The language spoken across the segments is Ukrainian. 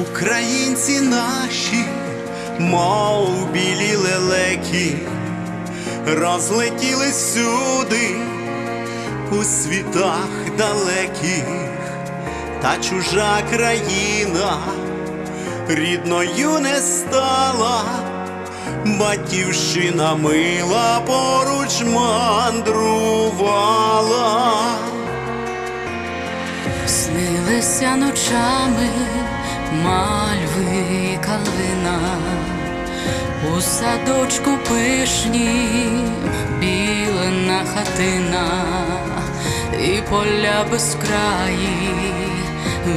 Українці наші, мов білі лелеки, розлетілись всюди у світах далеких, та чужа країна рідною не стала, батьківщина мила поруч мандрувала. Снилися ночами мальви калина, у садочку пишні білена хатина, і поля безкраї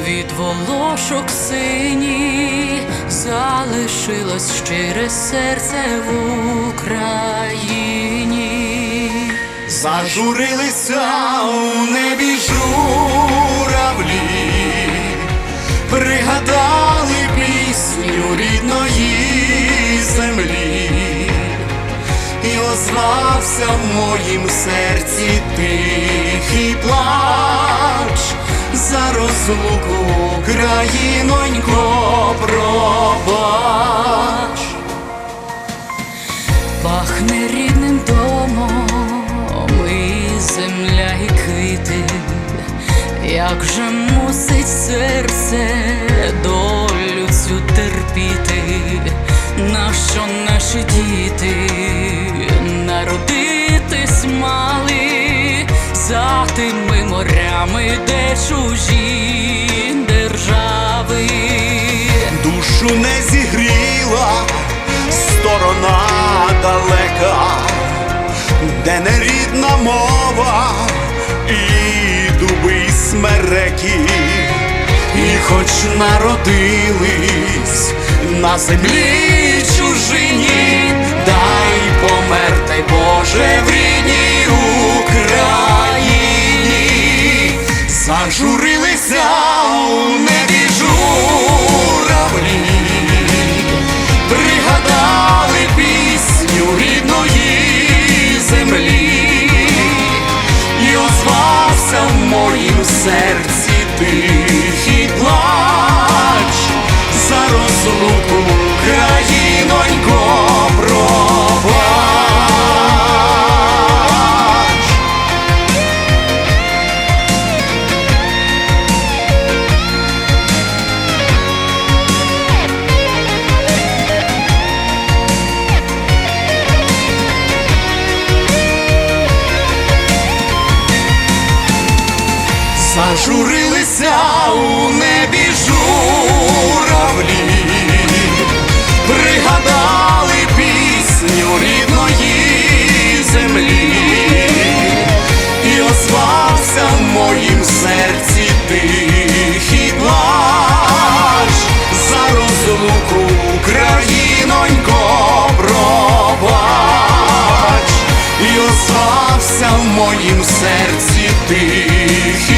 від волошок сині залишилось щире серце в Україні. Зажурилися у небі журавлі, пригадали пісню рідної землі, і озвався в моїм серці тихий плач за розлуку, країнонько, пробач. Пахне рідним домом і земля і квіти, як же мусить серце наші діти народитись мали за тими морями, де чужі держави. душу не зігріла сторона далека, де не рідна мова і дуби смереки, і хоч народились на землі чужині, дай померти, Боже, в рідній Україні, зажурилися у небі журавлі, пригадали пісню рідної землі, і озвався в моїм серці тихий плач за розлуку країнонько пробач. Зажурилися у небі розлуку, країнонько пробач, і остався в моїм серці ти.